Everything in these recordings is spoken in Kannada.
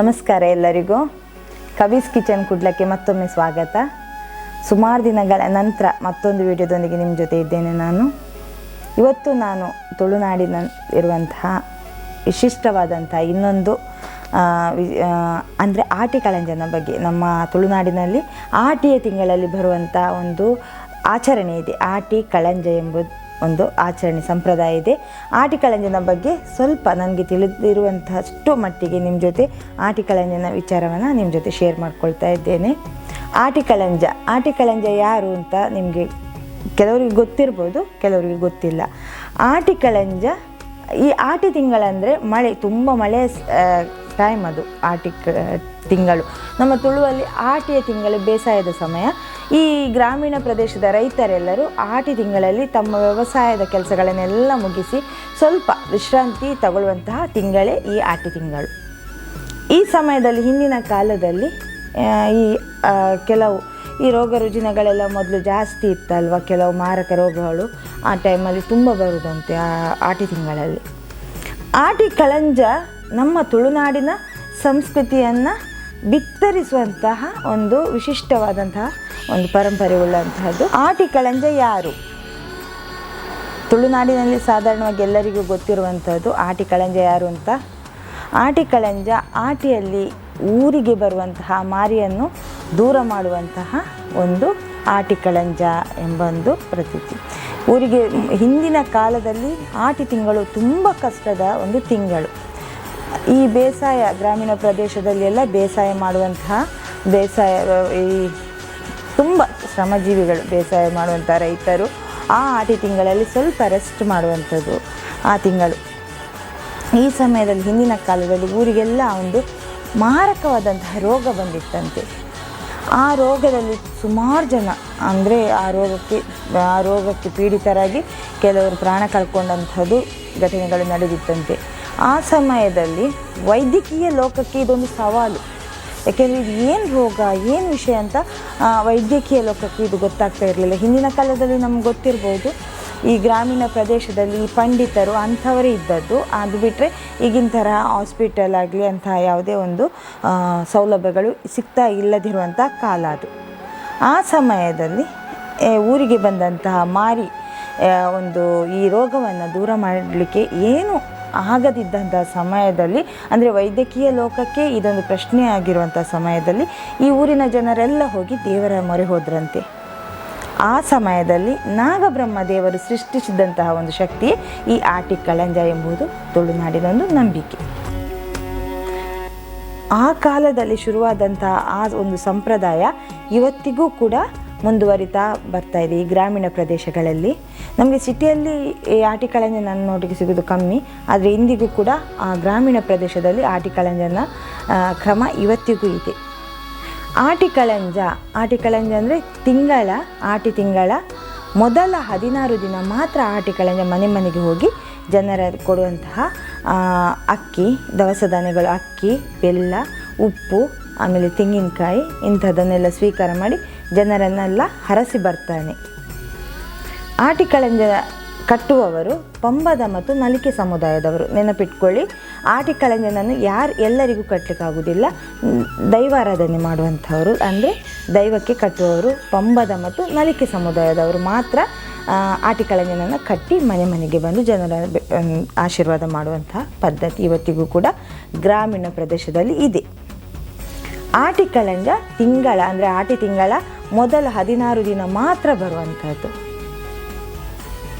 ನಮಸ್ಕಾರ ಎಲ್ಲರಿಗೂ. ಕವೀಸ್ ಕಿಚನ್ ಕುಡ್ಲಕ್ಕೆ ಮತ್ತೊಮ್ಮೆ ಸ್ವಾಗತ. ಸುಮಾರು ದಿನಗಳ ನಂತರ ಮತ್ತೊಂದು ವಿಡಿಯೋದೊಂದಿಗೆ ನಿಮ್ಮ ಜೊತೆ ಇದ್ದೇನೆ ನಾನು. ಇವತ್ತು ನಾನು ತುಳುನಾಡಿನ ಇರುವಂತಹ ವಿಶಿಷ್ಟವಾದಂಥ ಇನ್ನೊಂದು ಅಂದರೆ ಆಟಿ ಕಳಂಜನ ಬಗ್ಗೆ, ನಮ್ಮ ತುಳುನಾಡಿನಲ್ಲಿ ಆಟಿಯ ತಿಂಗಳಲ್ಲಿ ಬರುವಂಥ ಒಂದು ಆಚರಣೆ ಇದೆ. ಆಟಿ ಕಳಂಜ ಎಂಬುದು ಒಂದು ಆಚರಣೆ ಸಂಪ್ರದಾಯ ಇದೆ. ಆಟಿಕಳಂಜನ ಬಗ್ಗೆ ಸ್ವಲ್ಪ ನನಗೆ ತಿಳಿದಿರುವಂತಹಷ್ಟು ಮಟ್ಟಿಗೆ ನಿಮ್ಮ ಜೊತೆ ಆಟಿಕಳಂಜನ ವಿಚಾರವನ್ನು ನಿಮ್ಮ ಜೊತೆ ಶೇರ್ ಮಾಡ್ಕೊಳ್ತಾ ಇದ್ದೇನೆ. ಆಟಿಕಳಂಜ ಆಟಿಕಳಂಜ ಆಟಿ ಕಳಂಜ ಯಾರು ಅಂತ ನಿಮಗೆ ಕೆಲವರಿಗೆ ಗೊತ್ತಿರ್ಬೋದು, ಕೆಲವರಿಗೆ ಗೊತ್ತಿಲ್ಲ. ಆಟಿಕಳಂಜ, ಈ ಆಟಿ ತಿಂಗಳಂದರೆ ಮಳೆ, ತುಂಬ ಮಳೆಯ ಟೈಮ್ ಅದು, ಆಟಿ ತಿಂಗಳು. ನಮ್ಮ ತುಳುವಲ್ಲಿ ಆಟಿಯ ತಿಂಗಳು ಬೇಸಾಯದ ಸಮಯ. ಈ ಗ್ರಾಮೀಣ ಪ್ರದೇಶದ ರೈತರೆಲ್ಲರೂ ಆಟಿ ತಿಂಗಳಲ್ಲಿ ತಮ್ಮ ವ್ಯವಸಾಯದ ಕೆಲಸಗಳನ್ನೆಲ್ಲ ಮುಗಿಸಿ ಸ್ವಲ್ಪ ವಿಶ್ರಾಂತಿ ತಗೊಳ್ಳುವಂತಹ ತಿಂಗಳೇ ಈ ಆಟಿ ತಿಂಗಳು. ಈ ಸಮಯದಲ್ಲಿ, ಹಿಂದಿನ ಕಾಲದಲ್ಲಿ ಈ ಕೆಲವು ಈ ರೋಗ ರುಜಿನಗಳೆಲ್ಲ ಮೊದಲು ಜಾಸ್ತಿ ಇತ್ತಲ್ವ? ಕೆಲವು ಮಾರಕ ರೋಗಗಳು ಆ ಟೈಮಲ್ಲಿ ತುಂಬ ಬರುವುದಂತೆ ಆಟಿ ತಿಂಗಳಲ್ಲಿ. ಆಟಿ ಕಳಂಜ ನಮ್ಮ ತುಳುನಾಡಿನ ಸಂಸ್ಕೃತಿಯನ್ನು ಬಿತ್ತರಿಸುವಂತಹ ಒಂದು ವಿಶಿಷ್ಟವಾದಂತಹ ಒಂದು ಪರಂಪರೆ ಉಳ್ಳಂತಹದ್ದು. ಆಟಿ ಕಳಂಜ ಯಾರು? ತುಳುನಾಡಿನಲ್ಲಿ ಸಾಧಾರಣವಾಗಿ ಎಲ್ಲರಿಗೂ ಗೊತ್ತಿರುವಂಥದ್ದು ಆಟಿ ಕಳಂಜ ಯಾರು ಅಂತ. ಆಟಿ ಕಳಂಜ ಆಟಿಯಲ್ಲಿ ಊರಿಗೆ ಬರುವಂತಹ ಮಾರಿಯನ್ನು ದೂರ ಮಾಡುವಂತಹ ಒಂದು ಆಟಿ ಕಳಂಜ ಎಂಬ ಒಂದು ಪ್ರತೀತಿ. ಊರಿಗೆ ಹಿಂದಿನ ಕಾಲದಲ್ಲಿ ಆಟಿ ತಿಂಗಳು ತುಂಬ ಕಷ್ಟದ ಒಂದು ತಿಂಗಳು. ಈ ಬೇಸಾಯ ಗ್ರಾಮೀಣ ಪ್ರದೇಶದಲ್ಲಿ ಎಲ್ಲ ಬೇಸಾಯ ಮಾಡುವಂತಹ ಬೇಸಾಯ, ಈ ತುಂಬ ಶ್ರಮಜೀವಿಗಳು ಬೇಸಾಯ ಮಾಡುವಂಥ ರೈತರು ಆ ಆಟಿ ತಿಂಗಳಲ್ಲಿ ಸ್ವಲ್ಪ ರೆಸ್ಟ್ ಮಾಡುವಂಥದ್ದು ಆ ತಿಂಗಳು. ಈ ಸಮಯದಲ್ಲಿ ಹಿಂದಿನ ಕಾಲದಲ್ಲಿ ಊರಿಗೆಲ್ಲ ಒಂದು ಮಾರಕವಾದಂತಹ ರೋಗ ಬಂದಿತ್ತಂತೆ. ಆ ರೋಗದಲ್ಲಿ ಸುಮಾರು ಜನ ಅಂದರೆ ಆ ರೋಗಕ್ಕೆ ಆ ರೋಗಕ್ಕೆ ಪೀಡಿತರಾಗಿ ಕೆಲವರು ಪ್ರಾಣ ಕಳ್ಕೊಂಡಂಥದ್ದು ಘಟನೆಗಳು ನಡೆದಿತ್ತಂತೆ. ಆ ಸಮಯದಲ್ಲಿ ವೈದ್ಯಕೀಯ ಲೋಕಕ್ಕೆ ಇದೊಂದು ಸವಾಲು. ಯಾಕೆಂದರೆ ಇದು ಏನು ರೋಗ, ಏನು ವಿಷಯ ಅಂತ ವೈದ್ಯಕೀಯ ಲೋಕಕ್ಕೆ ಇದು ಗೊತ್ತಾಗ್ತಾ ಇರಲಿಲ್ಲ. ಹಿಂದಿನ ಕಾಲದಲ್ಲಿ ನಮ್ಗೆ ಗೊತ್ತಿರ್ಬೋದು, ಈ ಗ್ರಾಮೀಣ ಪ್ರದೇಶದಲ್ಲಿ ಪಂಡಿತರು ಅಂಥವರೇ ಇದ್ದದ್ದು. ಅದು ಬಿಟ್ಟರೆ ಈಗಿನ ಥರ ಹಾಸ್ಪಿಟಲ್ ಆಗಲಿ ಅಂತಹ ಯಾವುದೇ ಒಂದು ಸೌಲಭ್ಯಗಳು ಸಿಗ್ತಾ ಇಲ್ಲದಿರುವಂಥ ಕಾಲ ಅದು. ಆ ಸಮಯದಲ್ಲಿ ಊರಿಗೆ ಬಂದಂತಹ ಮಾರಿ ಒಂದು ಈ ರೋಗವನ್ನು ದೂರ ಮಾಡಲಿಕ್ಕೆ ಏನು ಆಗದಿದ್ದಂಥ ಸಮಯದಲ್ಲಿ, ಅಂದರೆ ವೈದ್ಯಕೀಯ ಲೋಕಕ್ಕೆ ಇದೊಂದು ಪ್ರಶ್ನೆ ಆಗಿರುವಂಥ ಸಮಯದಲ್ಲಿ ಈ ಊರಿನ ಜನರೆಲ್ಲ ಹೋಗಿ ದೇವರ ಮೊರೆ ಹೋದ್ರಂತೆ. ಆ ಸಮಯದಲ್ಲಿ ನಾಗಬ್ರಹ್ಮ ದೇವರು ಸೃಷ್ಟಿಸಿದಂತಹ ಒಂದು ಶಕ್ತಿ ಈ ಆಟಿ ಕಳಂಜ ಎಂಬುದು ತುಳುನಾಡಿನ ಒಂದು ನಂಬಿಕೆ. ಆ ಕಾಲದಲ್ಲಿ ಶುರುವಾದಂತಹ ಆ ಒಂದು ಸಂಪ್ರದಾಯ ಇವತ್ತಿಗೂ ಕೂಡ ಮುಂದುವರಿತಾ ಬರ್ತಾ ಇದೆ ಈ ಗ್ರಾಮೀಣ ಪ್ರದೇಶಗಳಲ್ಲಿ. ನಮಗೆ ಸಿಟಿಯಲ್ಲಿ ಈ ಆಟಿ ಕಳಂಜ ನನ್ನ ನೋಟಿಗೆ ಸಿಗೋದು ಕಮ್ಮಿ, ಆದರೆ ಇಂದಿಗೂ ಕೂಡ ಆ ಗ್ರಾಮೀಣ ಪ್ರದೇಶದಲ್ಲಿ ಆಟಿ ಕಳಂಜನ ಕ್ರಮ ಇವತ್ತಿಗೂ ಇದೆ. ಆಟಿಕಳಂಜ ಆಟಿಕಳಂಜ ಆಟಿ ಕಳಂಜ ಅಂದರೆ ತಿಂಗಳ, ಆಟಿ ತಿಂಗಳ, ಮೊದಲ ಹದಿನಾರು ದಿನ ಮಾತ್ರ ಆಟಿಕಳಂಜ ಮನೆ ಮನೆಗೆ ಹೋಗಿ ಜನರ ಕೊಡುವಂತಹ ಅಕ್ಕಿ, ದವಸ ಧಾನ್ಯಗಳು, ಅಕ್ಕಿ, ಬೆಲ್ಲ, ಉಪ್ಪು ಆಮೇಲೆ ತೆಂಗಿನಕಾಯಿ, ಇಂಥದ್ದನ್ನೆಲ್ಲ ಸ್ವೀಕಾರ ಮಾಡಿ ಜನರನ್ನೆಲ್ಲ ಹರಸಿ ಬರ್ತಾನೆ. ಆಟಿ ಕಳಂಜ ಕಟ್ಟುವವರು ಪಂಬದ ಮತ್ತು ನಲಿಕೆ ಸಮುದಾಯದವರು. ನೆನಪಿಟ್ಕೊಳ್ಳಿ ಆಟಿಕಳಂಜನನ್ನು ಯಾರು ಎಲ್ಲರಿಗೂ ಕಟ್ಟಲಿಕ್ಕಾಗುವುದಿಲ್ಲ ದೈವಾರಾಧನೆ ಮಾಡುವಂಥವರು ಅಂದರೆ ದೈವಕ್ಕೆ ಕಟ್ಟುವವರು ಪಂಬದ ಮತ್ತು ನಲಿಕೆ ಸಮುದಾಯದವರು ಮಾತ್ರ ಆಟಿಕಳಂಜನನ್ನು ಆಟಿ ಕಳಂಜನನ್ನು ಕಟ್ಟಿ ಮನೆ ಮನೆಗೆ ಬಂದು ಜನರ ಆಶೀರ್ವಾದ ಮಾಡುವಂತಹ ಪದ್ಧತಿ ಇವತ್ತಿಗೂ ಕೂಡ ಗ್ರಾಮೀಣ ಪ್ರದೇಶದಲ್ಲಿ ಇದೆ. ಆಟಿ ಕಳಂಜ ತಿಂಗಳ, ಅಂದರೆ ಆಟಿ ತಿಂಗಳ ಮೊದಲ ಹದಿನಾರು ದಿನ ಮಾತ್ರ ಬರುವಂಥದ್ದು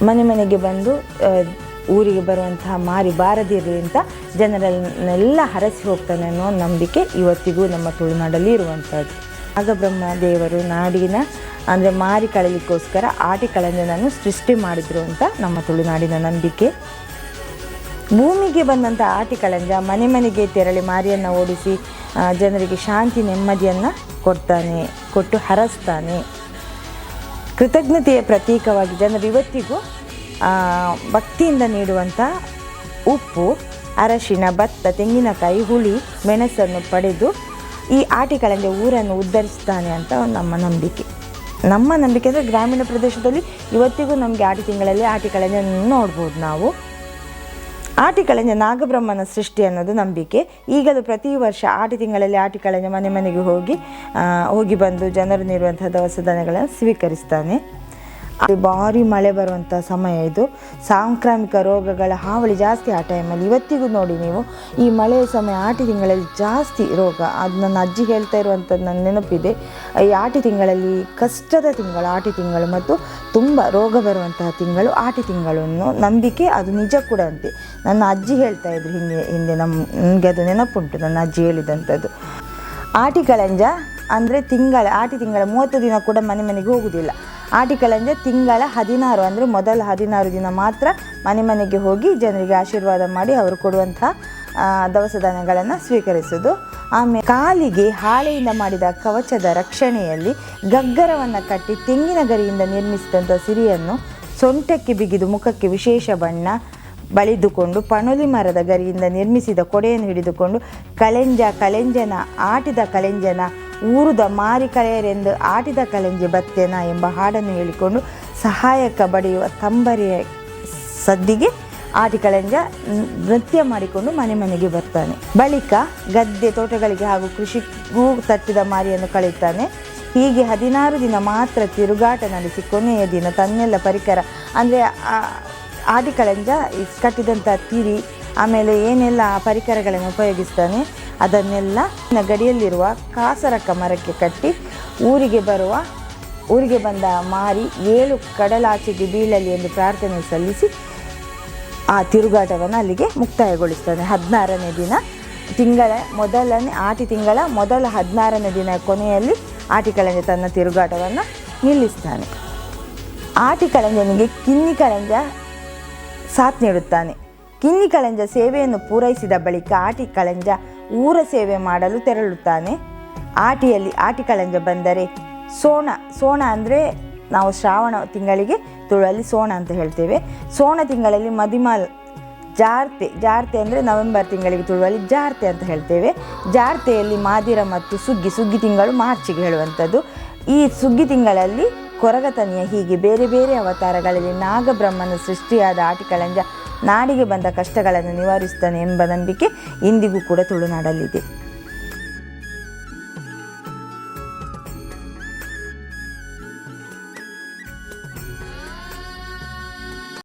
ಮನೆ ಮನೆಗೆ ಬಂದು ಊರಿಗೆ ಬರುವಂತಹ ಮಾರಿ ಬಾರದಿರಲಿ ಅಂತ ಜನರನ್ನೆಲ್ಲ ಹರಸಿ ಹೋಗ್ತಾನೆ ಅನ್ನೋ ನಂಬಿಕೆ ಇವತ್ತಿಗೂ ನಮ್ಮ ತುಳುನಾಡಲ್ಲಿ ಇರುವಂಥದ್ದು ಆಗ ಬ್ರಹ್ಮ ದೇವರು ನಾಡಿನ, ಅಂದರೆ ಮಾರಿ ಕಳಲಿಕ್ಕೋಸ್ಕರ ಆಟಿ ಕಳಂಜನನ್ನು ಸೃಷ್ಟಿ ಮಾಡಿದ್ರು ಅಂತ ನಮ್ಮ ತುಳುನಾಡಿನ ನಂಬಿಕೆ. ಭೂಮಿಗೆ ಬಂದಂಥ ಆಟಿ ಕಳಂಜ ಮನೆ ಮನೆಗೆ ತೆರಳಿ ಮಾರಿಯನ್ನು ಓಡಿಸಿ ಜನರಿಗೆ ಶಾಂತಿ, ನೆಮ್ಮದಿಯನ್ನು ಕೊಡ್ತಾನೆ, ಕೊಟ್ಟು ಹರಸ್ತಾನೆ. ಕೃತಜ್ಞತೆಯ ಪ್ರತೀಕವಾಗಿ ಜನರು ಇವತ್ತಿಗೂ ಭಕ್ತಿಯಿಂದ ನೀಡುವಂಥ ಉಪ್ಪು, ಅರಶಿನ, ಭತ್ತ, ತೆಂಗಿನಕಾಯಿ, ಹುಳಿ, ಮೆಣಸನ್ನು ಪಡೆದು ಈ ಆಟಿಕಳಂಜ ಊರನ್ನು ಉದ್ಧರಿಸ್ತಾನೆ ಅಂತ ನಮ್ಮ ನಂಬಿಕೆ. ನಮ್ಮ ನಂಬಿಕೆ ಅಂದರೆ ಗ್ರಾಮೀಣ ಪ್ರದೇಶದಲ್ಲಿ ಇವತ್ತಿಗೂ ನಮಗೆ ಆಟಿ ತಿಂಗಳಲ್ಲಿ ಆಟಿಕಳಂಜ ನೋಡ್ಬೋದು ನಾವು. ಆಟಿಕಳಂಜ ನಾಗಬ್ರಹ್ಮನ ಸೃಷ್ಟಿ ಅನ್ನೋದು ನಂಬಿಕೆ. ಈಗಲೂ ಪ್ರತಿ ವರ್ಷ ಆಟಿ ತಿಂಗಳಲ್ಲಿ ಆಟಿಕಳೆಂಜ ಮನೆ ಮನೆಗೆ ಹೋಗಿ ಹೋಗಿ ಬಂದು ಜನರು ನೀಡುವಂತಹ ದವಸ ಧಾನ್ಯಗಳನ್ನು ಸ್ವೀಕರಿಸ್ತಾನೆ. ಭಾರಿ ಮಳೆ ಬರುವಂಥ ಸಮಯ ಇದು. ಸಾಂಕ್ರಾಮಿಕ ರೋಗಗಳ ಹಾವಳಿ ಜಾಸ್ತಿ ಆ ಟೈಮಲ್ಲಿ ಇವತ್ತಿಗೂ ನೋಡಿ ನೀವು, ಈ ಮಳೆಯ ಸಮಯ ಆಟಿ ತಿಂಗಳಲ್ಲಿ ಜಾಸ್ತಿ ರೋಗ. ಅದು ನನ್ನ ಅಜ್ಜಿ ಹೇಳ್ತಾ ಇರುವಂಥದ್ದು ನನ್ನ ನೆನಪಿದೆ. ಈ ಆಟಿ ತಿಂಗಳಲ್ಲಿ ಕಷ್ಟದ ತಿಂಗಳು, ಆಟಿ ತಿಂಗಳು ಮತ್ತು ತುಂಬ ರೋಗ ಬರುವಂತಹ ತಿಂಗಳು, ಆಟಿ ತಿಂಗಳನ್ನು ನಂಬಿಕೆ ಅದು ನಿಜ ಕೂಡ ಅಂತೆ. ನನ್ನ ಅಜ್ಜಿ ಹೇಳ್ತಾ ಇದ್ರು ಹಿಂದೆ ಹಿಂದೆ ನಮ್ಮ ನನಗೆ ಅದು ನೆನಪುಂಟು, ನನ್ನ ಅಜ್ಜಿ ಹೇಳಿದಂಥದ್ದು ಆಟಿ ಕಳಂಜ ಅಂದರೆ ತಿಂಗಳ, ಆಟಿ ತಿಂಗಳ ಮೂವತ್ತು ದಿನ ಕೂಡ ಮನೆ ಮನೆಗೆ ಹೋಗುವುದಿಲ್ಲ ಆಟಿ ಅಂದರೆ ತಿಂಗಳ ಹದಿನಾರು ಅಂದರೆ ಮೊದಲ ಹದಿನಾರು ದಿನ ಮಾತ್ರ ಮನೆ ಮನೆಗೆ ಹೋಗಿ ಜನರಿಗೆ ಆಶೀರ್ವಾದ ಮಾಡಿ ಅವರು ಕೊಡುವಂಥ ದವಸ ಧಾನ್ಯಗಳನ್ನು ಸ್ವೀಕರಿಸೋದು. ಆಮೇಲೆ ಕಾಲಿಗೆ ಹಾಳೆಯಿಂದ ಮಾಡಿದ ಕವಚದ ರಕ್ಷಣೆಯಲ್ಲಿ ಗಗ್ಗರವನ್ನು ಕಟ್ಟಿ ತೆಂಗಿನ ಗರಿಯಿಂದ ನಿರ್ಮಿಸಿದಂಥ ಸಿರಿಯನ್ನು ಸೊಂಟಕ್ಕೆ ಬಿಗಿದು ಮುಖಕ್ಕೆ ವಿಶೇಷ ಬಣ್ಣ ಬಳಿದುಕೊಂಡು ಪಣೊಲಿ ಮರದ ಗರಿಯಿಂದ ನಿರ್ಮಿಸಿದ ಕೊಡೆಯನ್ನು ಹಿಡಿದುಕೊಂಡು ಕಳೆಂಜ ಕಳೆಂಜನ ಆಟಿದ ಕಳೆಂಜನ ಊರುದ ಮಾರಿ ಕರೆಯರೆಂದು ಆಟಿದ ಕಲೆಂಜಿ ಬತ್ತೇನ ಎಂಬ ಹಾಡನ್ನು ಹೇಳಿಕೊಂಡು ಸಹಾಯಕ ಬಡಿಯುವ ತಂಬರಿಯ ಸದ್ದಿಗೆ ಆಟಿ ಕಳೆಂಜ ನ್- ನೃತ್ಯ ಮಾಡಿಕೊಂಡು ಮನೆ ಮನೆಗೆ ಬರ್ತಾನೆ. ಬಳಿಕ ಗದ್ದೆ ತೋಟಗಳಿಗೆ ಹಾಗೂ ಕೃಷಿಗೂ ತಟ್ಟಿದ ಮಾರಿಯನ್ನು ಕಳೆಯುತ್ತಾನೆ. ಹೀಗೆ ಹದಿನಾರು ದಿನ ಮಾತ್ರ ತಿರುಗಾಟ ನಡೆಸಿ ಕೊನೆಯ ದಿನ ತನ್ನೆಲ್ಲ ಪರಿಕರ, ಅಂದರೆ ಆಟಿ ಕಳೆಂಜ ಕಟ್ಟಿದಂಥ ತಿರಿ ಆಮೇಲೆ ಏನೆಲ್ಲ ಪರಿಕರಗಳನ್ನು ಉಪಯೋಗಿಸ್ತಾನೆ, ಅದನ್ನೆಲ್ಲ ಗಡಿಯಲ್ಲಿರುವ ಕಾಸರಕ ಮರಕ್ಕೆ ಕಟ್ಟಿ ಊರಿಗೆ ಬರುವ, ಊರಿಗೆ ಬಂದ ಮಾರಿ ಏಳು ಕಡಲಾಚೆಗೆ ಬೀಳಲಿ ಎಂದು ಪ್ರಾರ್ಥನೆ ಸಲ್ಲಿಸಿ ಆ ತಿರುಗಾಟವನ್ನು ಅಲ್ಲಿಗೆ ಮುಕ್ತಾಯಗೊಳಿಸ್ತಾನೆ. ಹದಿನಾರನೇ ದಿನ, ತಿಂಗಳ ಮೊದಲನೇ, ಆಟಿ ತಿಂಗಳ ಮೊದಲ ಹದಿನಾರನೇ ದಿನ ಕೊನೆಯಲ್ಲಿ ಆಟಿಕಳಂಜ ತನ್ನ ತಿರುಗಾಟವನ್ನು ನಿಲ್ಲಿಸ್ತಾನೆ. ಆಟಿ ಕಳಂಜನಿಗೆ ಕಿನ್ನಿ ಸಾಥ್ ನೀಡುತ್ತಾನೆ. ಕಿನ್ನಿ ಕಳಂಜ ಸೇವೆಯನ್ನು ಪೂರೈಸಿದ ಬಳಿಕ ಆಟಿ ಕಳಂಜ ಊರ ಸೇವೆ ಮಾಡಲು ತೆರಳುತ್ತಾನೆ. ಆಟಿಯಲ್ಲಿ ಆಟಿ ಕಳಂಜ ಬಂದರೆ ಸೋಣ ಸೋಣ ಅಂದರೆ ನಾವು ಶ್ರಾವಣ ತಿಂಗಳಿಗೆ ತುಳಲ್ಲಿ ಸೋಣ ಅಂತ ಹೇಳ್ತೇವೆ. ಸೋಣ ತಿಂಗಳಲ್ಲಿ ಮದಿಮಾಲ್, ಜಾರ್ತೆ ಜಾರ್ತೆ ಅಂದರೆ ನವೆಂಬರ್ ತಿಂಗಳಿಗೆ ತುಳುವಲ್ಲಿ ಜಾರ್ತೆ ಅಂತ ಹೇಳ್ತೇವೆ. ಜಾರ್ತೆಯಲ್ಲಿ ಮಾದಿರ ಮತ್ತು ಸುಗ್ಗಿ ಸುಗ್ಗಿ ತಿಂಗಳು ಮಾರ್ಚಿಗೆ ಹೇಳುವಂಥದ್ದು. ಈ ಸುಗ್ಗಿ ತಿಂಗಳಲ್ಲಿ ಕೊರಗತನಿಯ ಹೀಗೆ ಬೇರೆ ಬೇರೆ ಅವತಾರಗಳಲ್ಲಿ ನಾಗಬ್ರಹ್ಮನ ಸೃಷ್ಟಿಯಾದ ಆಟಿಕಳಂಜ ನಾಡಿಗೆ ಬಂದ ಕಷ್ಟಗಳನ್ನು ನಿವಾರಿಸ್ತಾನೆ ಎಂಬ ನಂಬಿಕೆ ಇಂದಿಗೂ ಕೂಡ ತುಳುನಾಡಲ್ಲಿದೆ.